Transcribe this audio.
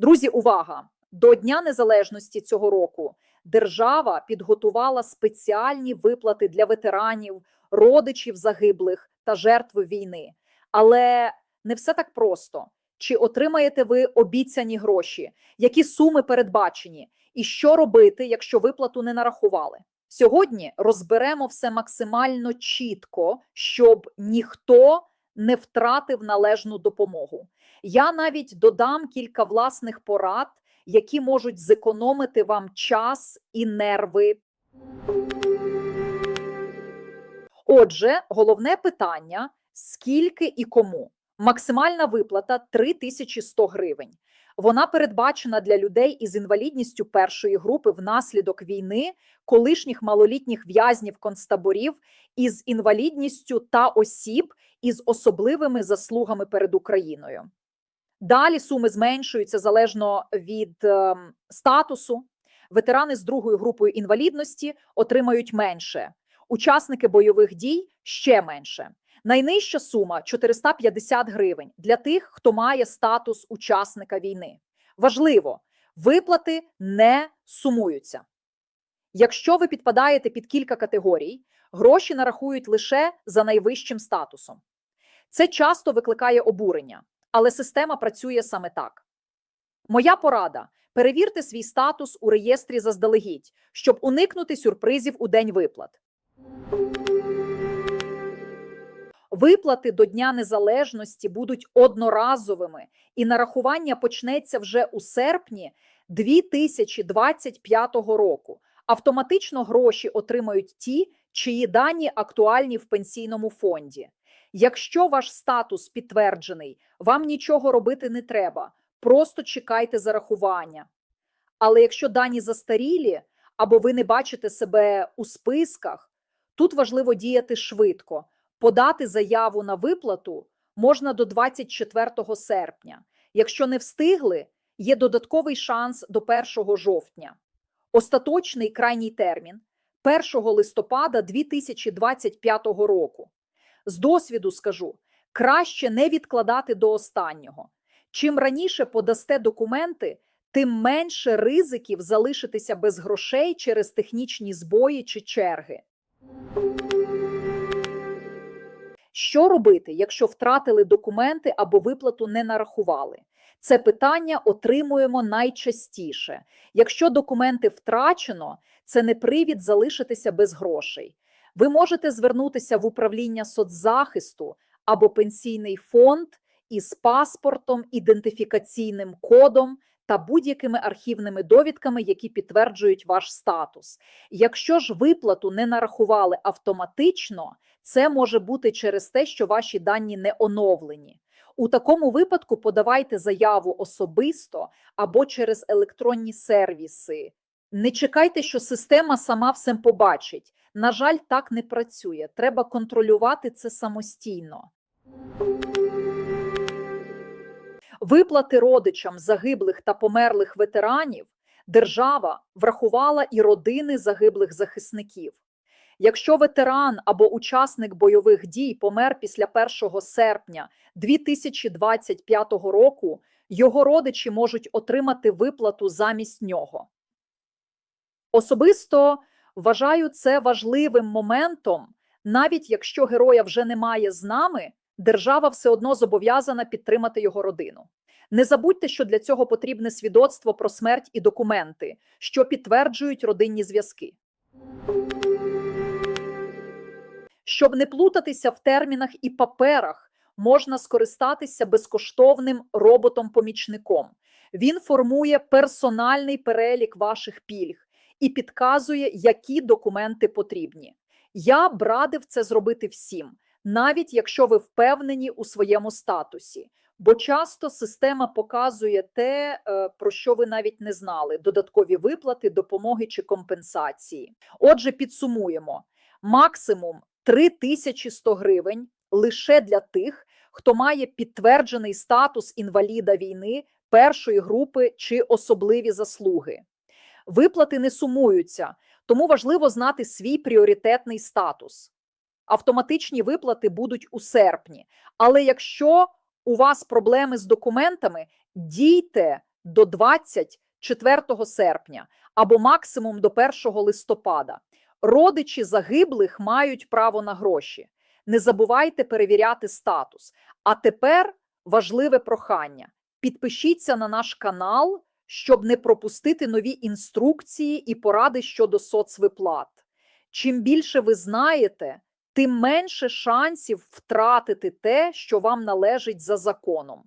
Друзі, увага! До Дня Незалежності цього року держава підготувала спеціальні виплати для ветеранів, родичів загиблих та жертв війни. Але не все так просто. Чи отримаєте ви обіцяні гроші? Які суми передбачені? І що робити, якщо виплату не нарахували? Сьогодні розберемо все максимально чітко, щоб ніхто не втратив належну допомогу. Я навіть додам кілька власних порад, які можуть зекономити вам час і нерви. Отже, головне питання: скільки і кому? Максимальна виплата 3100 гривень. Вона передбачена для людей із інвалідністю першої групи внаслідок війни, колишніх малолітніх в'язнів концтаборів із інвалідністю та осіб із особливими заслугами перед Україною. Далі суми зменшуються залежно від ем, статусу. Ветерани з другою групою інвалідності отримають менше. Учасники бойових дій ще менше. Найнижча сума 450 гривень для тих, хто має статус учасника війни. Важливо, виплати не сумуються. Якщо ви підпадаєте під кілька категорій, гроші нарахують лише за найвищим статусом. Це часто викликає обурення, але система працює саме так. Моя порада: перевірте свій статус у реєстрі заздалегідь, щоб уникнути сюрпризів у день виплат. Виплати до Дня Незалежності будуть одноразовими, і нарахування почнеться вже у серпні 2025 року. Автоматично гроші отримають ті, чиї дані актуальні в пенсійному фонді. Якщо ваш статус підтверджений, вам нічого робити не треба, просто чекайте зарахування. Але якщо дані застарілі або ви не бачите себе у списках, тут важливо діяти швидко. Подати заяву на виплату можна до 24 серпня. Якщо не встигли, є додатковий шанс до 1 жовтня. Остаточний крайній термін 1 листопада 2025 року. З досвіду скажу, краще не відкладати до останнього. Чим раніше подасте документи, тим менше ризиків залишитися без грошей через технічні збої чи черги. Що робити, якщо втратили документи або виплату не нарахували? Це питання отримуємо найчастіше. Якщо документи втрачено, це не привід залишитися без грошей. Ви можете звернутися в управління соцзахисту або пенсійний фонд із паспортом, ідентифікаційним кодом та будь-якими архівними довідками, які підтверджують ваш статус. Якщо ж виплату не нарахували автоматично, це може бути через те, що ваші дані не оновлені. У такому випадку подавайте заяву особисто або через електронні сервіси. Не чекайте, що система сама все побачить. На жаль, так не працює. Треба контролювати це самостійно. Виплати родичам загиблих та померлих ветеранів держава врахувала і родини загиблих захисників. Якщо ветеран або учасник бойових дій помер після 1 серпня 2025 року, його родичі можуть отримати виплату замість нього. Особисто вважаю це важливим моментом, навіть якщо героя вже немає з нами, держава все одно зобов'язана підтримати його родину. Не забудьте, що для цього потрібне свідоцтво про смерть і документи, що підтверджують родинні зв'язки. Щоб не плутатися в термінах і паперах, можна скористатися безкоштовним роботом-помічником. Він формує персональний перелік ваших пільг і підказує, які документи потрібні. Я б радив це зробити всім, навіть якщо ви впевнені у своєму статусі. Бо часто система показує те, е, про що ви навіть не знали: додаткові виплати, допомоги чи компенсації. Отже, підсумуємо: максимум 3100 гривень лише для тих, хто має підтверджений статус інваліда війни першої групи чи особливі заслуги. Виплати не сумуються, тому важливо знати свій пріоритетний статус. Автоматичні виплати будуть у серпні. Але якщо у вас проблеми з документами, дійте до 24 серпня або максимум до 1 листопада. Родичі загиблих мають право на гроші. Не забувайте перевіряти статус. А тепер важливе прохання: підпишіться на наш канал, щоб не пропустити нові інструкції і поради щодо соцвиплат. Чим більше ви знаєте, тим менше шансів втратити те, що вам належить за законом.